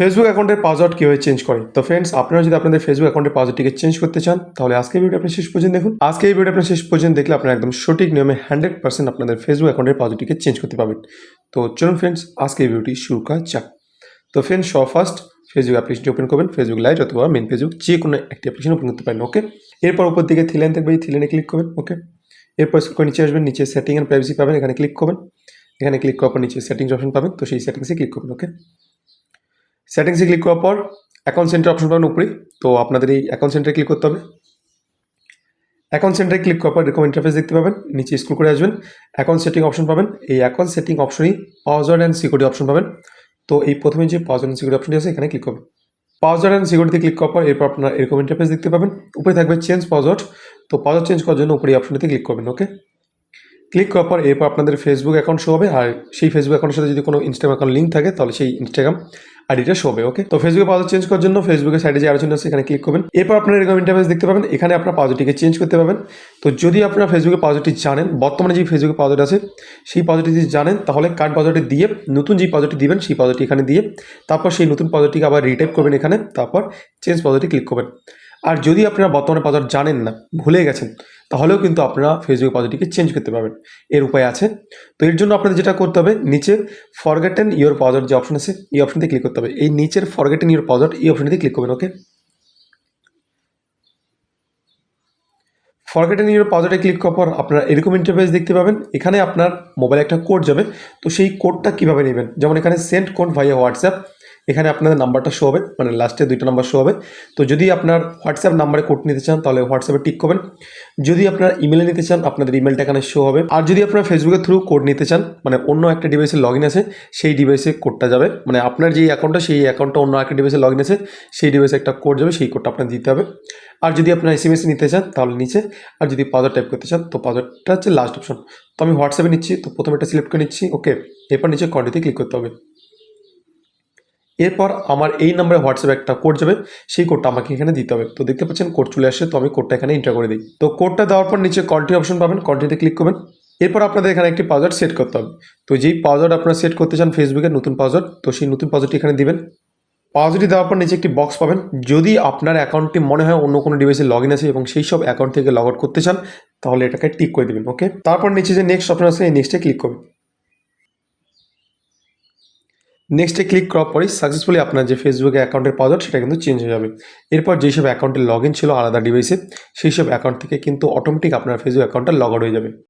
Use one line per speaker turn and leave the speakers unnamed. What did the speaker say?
Facebook অ্যাকাউন্টের password কীভাবে change করে? তো ফ্রেন্ডস আপনারা যদি আপনাদের ফেসবুক অ্যাকাউন্টের পাসওয়ার্ডটিকে চেঞ্জ করতে চান, তাহলে আজকে ভিডিও আপনি শেষ পর্যন্ত দেখুন। আজকে এই ভিডিও আপনি শেষ পর্যন্ত দেখলে আপনারা একদম সঠিক নিয়মে হান্ড্রেড পার্সেন্ট আপনাদের ফেসবুক অ্যাকাউন্টের পাসওয়ার্ডটিকে চেঞ্জ করতে পারবেন। তো চলুন ফ্রেন্ডস আজকে এই ভিডিওটি শুরু করা যাক। তো ফ্রেন্ডস সব ফার্স্ট ফেসবুক অ্যাপ্লিকেশনটি ওপেন করবেন। ফেসবুক লাইট অথবা মেন ফেসবুক যে কোনো একটি অ্যাপ্লিকেশন ওপেন করতে পারেন ওকে এরপর উপর দিকে থিলেন থাকবে, এই থিলেনে ক্লিক করবেন ওকে এরপর করে নিচে আসবেন, নিচে সেটিং অ্যান্ড প্রাইভেসি পাবেন, এখানে ক্লিক করবেন। এখানে ক্লিক করার পর নিচে সেটিংস অপশন পাবেন, তো সেই সেটিংসে ক্লিক করবেন ওকে সেটিংসে ক্লিক করার পর অ্যাকাউন্ট সেন্টার অপশন পাবেন উপরে। তো আপনাদের এই অ্যাকাউন্ট সেন্টারে ক্লিক করতে হবে। অ্যাকাউন্ট সেন্টারে ক্লিক করার পর এরকম ইন্টারফেস দেখতে পাবেন। নিচে স্ক্রল করে আসবেন। অ্যাকাউন্ট সেটিং অপশন পাবেন। এই অ্যাকাউন্ট সেটিং অপশনই পাওয়ার অ্যান্ড সিকিউরিটি অপশন পাবেন। তো এই প্রথমে যে পাওয়ার অ্যান্ড সিকিউরিটি অপশনটি আছে, এখানে ক্লিক করবেন। পাওয়ার অ্যান্ড সিকিউরিটি ক্লিক করার পর এরপর আপনার এরকম ইন্টারফেস দেখতে পাবেন। উপরে থাকবে চেঞ্জ পাসওয়ার্ড তো পাসওয়ার্ড চেঞ্জ করার জন্য উপরে অপশনটিতে ক্লিক করবেন ওকে ক্লিক করার পর এরপর আপনাদের ফেসবুক অ্যাকাউন্ট শো হবে। আর সেই ফেসবুক অ্যাকাউন্টের সাথে যদি কোনো ইনস্টাগ্রাম অ্যাকাউন্ট লিঙ্ক থাকে, তাহলে সেই ইনস্টাগ্রাম আইডিটা এটা শোবে ওকে তো ফেসবুকে পাসওয়ার্ড চেঞ্জ করার জন্য ফেসবুকের সাইডে যে আলোচনা আছে, এখানে ক্লিক করবেন। এরপর আপনার এরকম ইন্টারফেস দেখতে পাবেন, এখানে আপনার পাসওয়ার্ডটিকে চেঞ্জ করতে পারবেন। তো যদি আপনার ফেসবুকে পাসওয়ার্ডটি জানেন, বর্তমানে যে ফেসবুকে পাসওয়ার্ড আছে, সেই পাসওয়ার্ডটি যদি জানেন, তাহলে কার্ড পাসওয়ার্ডটি দিয়ে, নতুন যে পাসওয়ার্ডটি দিবেন, সেই পাসওয়ার্ডটি এখানে দিয়ে, তারপর সেই নতুন পাসওয়ার্ডটিকে আবার রিটাইপ করবেন এখানে, তারপর চেঞ্জ পাসওয়ার্ডটি ক্লিক করবেন। আর যদি আপনারা বর্তমানে পাসওয়ার্ড জানেন না ভুলে গেছেন, তাহলেও কিন্তু আপনারা ফেসবুক পাসওয়ার্ডটিকে চেঞ্জ করতে পারবেন। এর উপায় আছে। তো এর জন্য আপনাদের যেটা করতে হবে, নিচে ফরগেটেন ইউর পাসওয়ার্ড যে অপশন আছে, এই অপশনটি ক্লিক করতে হবে। এই নিচের ফরগেটেন ইউর পাসওয়ার্ড এই অপশনটিতে ক্লিক করবেন ওকে ফরগেটেন ইউর পাসওয়ার্ডে ক্লিক করার পর আপনারা এরকম ইন্টারফেস দেখতে পাবেন। এখানে আপনার মোবাইলে একটা কোড যাবে। তো সেই কোডটা কীভাবে নেবেন? যেমন এখানে সেন্ট কোড ভাইয়া হোয়াটসঅ্যাপ এখানে আপনাদের নাম্বারটা শো হবে। মানে লাস্টে দুইটা নাম্বার শো হবে। তো যদি আপনার হোয়াটসঅ্যাপ নাম্বারে কোড নিতে চান, তাহলে হোয়াটসঅ্যাপে টিক করবেন। যদি আপনার ইমেলে নিতে চান, আপনাদের ইমেলটা এখানে শো হবে। আর যদি আপনার ফেসবুকের থ্রু কোড নিতে চান মানে অন্য একটা ডিভাইসে লগ ইন আছে, সেই ডিভাইসে কোডটা যাবে। মানে আপনার যেই অ্যাকাউন্টটা সেই অ্যাকাউন্টটা অন্য একটা ডিভাইসে লগ ইন আছে, সেই ডিভাইসে একটা কোড যাবে, সেই কোডটা আপনার দিতে হবে। আর যদি আপনার এস নিতে চান, তাহলে নিচে আর যদি পাসওয়ার্ড টাইপ করতে চান, তো পাসওয়ার্ডটা হচ্ছে লাস্ট অপশন তো আমি হোয়াটসঅ্যাপে নিচ্ছি, তো প্রথমে এটা সিলেক্ট করে নিচ্ছি ওকে এরপর নিচে কন্টিতে ক্লিক করতে হবে। এরপর আমার এই নাম্বারে হোয়াটসঅ্যাপে একটা কোড যাবে, সেই কোডটা আমাকে এখানে দিতে হবে। তো দেখতে পাচ্ছেন কোড চলে আসছে তো আমি কোডটা এখানে এন্টার করে দিই। তো কোডটা দেওয়ার পর নিচে কন্টিনিউ অপশন পাবেন কন্টিনিউতে ক্লিক করবেন। এরপর আপনাদের এখানে একটি পাসওয়ার্ড সেট করতে হবে। তো যেই পাসওয়ার্ড আপনারা সেট করতে চান ফেসবুকের নতুন পাসওয়ার্ড তো সেই নতুন পাসওয়ার্ডটি এখানে দিবেন। পাসওয়ার্ডটি দেওয়ার পর নিচে একটি বক্স পাবেন। যদি আপনার অ্যাকাউন্টটি মনে হয় অন্য কোনো ডিভাইসে লগ ইন আছে এবং সেই সব অ্যাকাউন্ট থেকে লগ আউট করতে চান, তাহলে এটাকে টিক করে দেবেন ওকে তারপর নিচে যে নেক্সট অপশন আছে, এই নেক্সটে ক্লিক করবেন নেক্সটে ক্লিক করার পরেই সাকসেসফুলি আপনার যে ফেসবুকে অ্যাকাউন্টের পাসওয়ার্ড সেটা কিন্তু চেঞ্জ হয়ে যাবে। এরপর যেসব অ্যাকাউন্টে লগ ইন ছিল আলাদা ডিভাইসে সেই সব অ্যাকাউন্ট থেকে কিন্তু অটোমেটিক আপনার ফেসবুক অ্যাকাউন্টটা লগ আউট হয়ে যাবে।